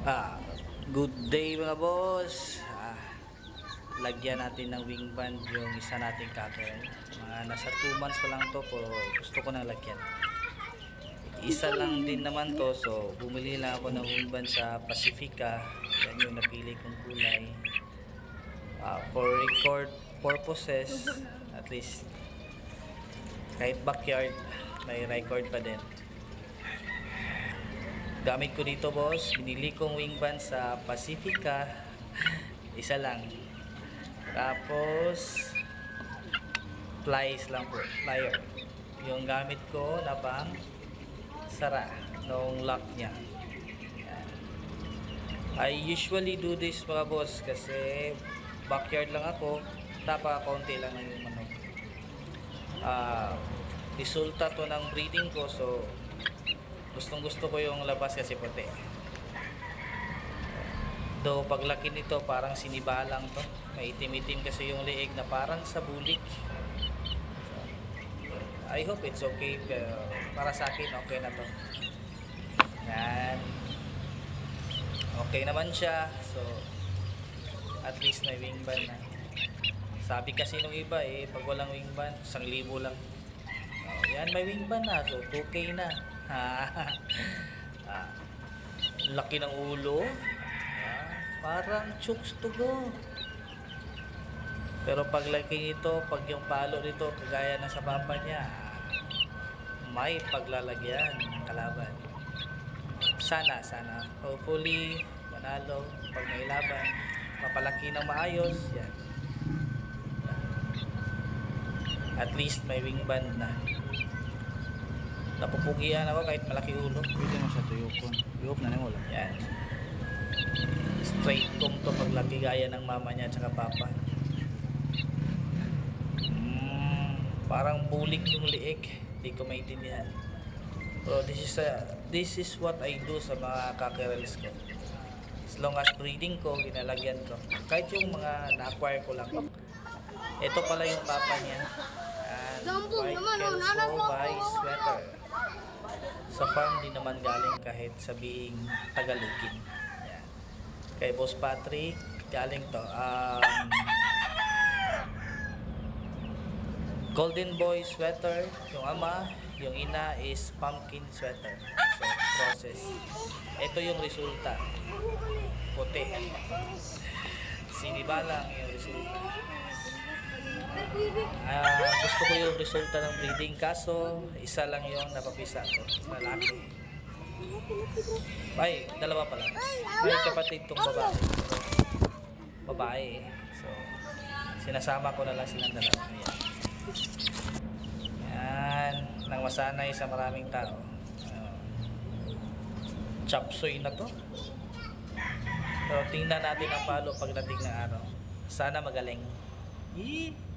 Ah, good day mga boss. Ah, lagyan natin ng wing band yung isa nating kaker. Mga nasa 2 months pa lang to pero gusto ko na lagyan. Isa lang din naman to so bumili lang ako ng wing band sa Pacifica. Yan yung napili kong kulay. Ah, for record purposes at least kahit backyard may record pa din. Gamit ko dito boss, binili kong wing band sa Pacifica. Isa lang. Tapos plies lang po, plier. Yung gamit ko na pang sara nung lock niya. I usually do this mga boss kasi backyard lang ako, tapa konti lang ang yung manok. Ah, resulta to ng breeding ko so gustong gusto ko yung labas kasi puti. Do paglaki nito parang sinibalang to. May itim-itim kasi yung liig na parang sa bulik. So, I hope it's okay para sa akin okay na to. Yan. Okay naman siya. So at least may wing band na. Sabi kasi nung iba eh, pag walang wing band, 1,000 lang. Oh, yan, may wing band na. So, 2K na. ah, laki ng ulo. Ah, parang chooks to go. Pero pag laki nito, pag yung palo nito, kagaya na sa papa niya, may paglalagyan ng kalaban. Sana, sana. Hopefully, manalo. Pag may laban, mapalaki ng maayos. Yan. At least may wing band na. Napupugian ako kahit malaki ulo. Pwede mo siya tuyokon. Tuyok na nang wala. Yan. Straight comb to paglaki gaya ng mama niya at papa. Mm, parang bulik yung liik. Hindi ko maintindihan. Pero this is a, this is what I do sa mga kakerels ko. As long as breeding ko, ginalagyan ko. Kahit yung mga na-acquire ko lang. Ito pala yung papa niya. White Kelso by sweater. Sa farm din naman galing kahit sabing Tagalogin. Yan. Kay Boss Patrick, galing to. Um, Golden Boy sweater, yung ama, yung ina is pumpkin sweater. So, process. Ito yung resulta. Puti. Sinibalang yung resulta. Ah, gusto ko yung resulta ng breeding kaso isa lang yung napapisa ko. Lalaki. Ay, dalawa pala. May kapatid tong babae. Babae. eh. So, sinasama ko na lang silang dalawa. Ayan. Yan. Nang masanay sa maraming tao. Uh, chapsoy na to. Pero tingnan natin ang palo pagdating ng araw. Sana magaling. Yee!